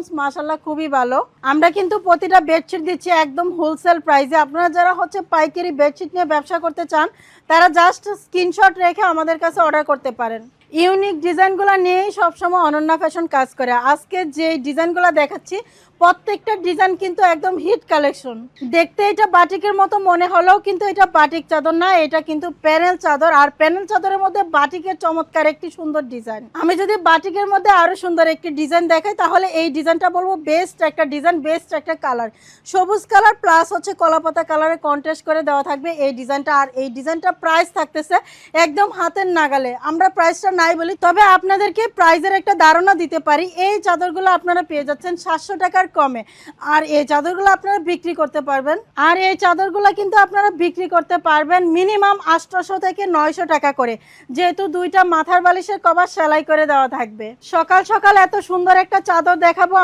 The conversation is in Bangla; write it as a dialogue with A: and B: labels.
A: রেসপন্স মাশাল্লাহ খুবই ভালো। আমরা কিন্তু প্রতিটা বেডশিট দিচ্ছি একদম হোলসেল প্রাইসে আপনারা যারা হচ্ছে পাইকারি বেডশিট নিয়ে ব্যবসা করতে চান, তারা জাস্ট স্ক্রিনশট রেখে আমাদের কাছে অর্ডার করতে পারেন। ইউনিক ডিজাইনগুলো নিয়েই সবসময় অনন্যা ফ্যাশন কাজ করে। আজকে যে ডিজাইনগুলো দেখাচ্ছি, প্রত্যেকটা ডিজাইন কিন্তু একদম হিট কালেকশন দেখতে এটা বাটিকের মতো, মনে হলেও কিন্তু এটা বাটিক চাদর না, এটা কিন্তু প্যানেল চাদর। আর প্যানেল চাদরের মধ্যে বাটিকের চমৎকার একটি সুন্দর ডিজাইন আমি যদি বাটিকের মধ্যে আরও সুন্দর একটি ডিজাইন দেখাই, তাহলে এই ডিজাইনটা বলব বেস্ট একটা ডিজাইন, বেস্ট একটা কালার। সবুজ কালার প্লাস হচ্ছে কলাপাতা কালারে কন্ট্রাস্ট করে দেওয়া থাকবে এই ডিজাইনটা। আর এই ডিজাইনটা প্রাইস থাকতেছে একদম হাতের নাগালে। আমরা প্রাইসটা নাই বলি, তবে আপনাদেরকে প্রাইজের একটা ধারণা দিতে পারি। এই চাদরগুলো আপনারা পেয়ে যাচ্ছেন সাতশো টাকার কমে। আর এই চাদরগুলো আপনারা বিক্রি করতে পারবেন। আর এই চাদরগুলো কিন্তু আপনারা বিক্রি করতে পারবেন মিনিমাম আটশোশো থেকে নয়শো টাকা করে। যেহেতু দুইটা মাথার বালিশের কভার সেলাই করে দেওয়া থাকবে। সকাল সকাল এত সুন্দর একটা চাদর দেখাবো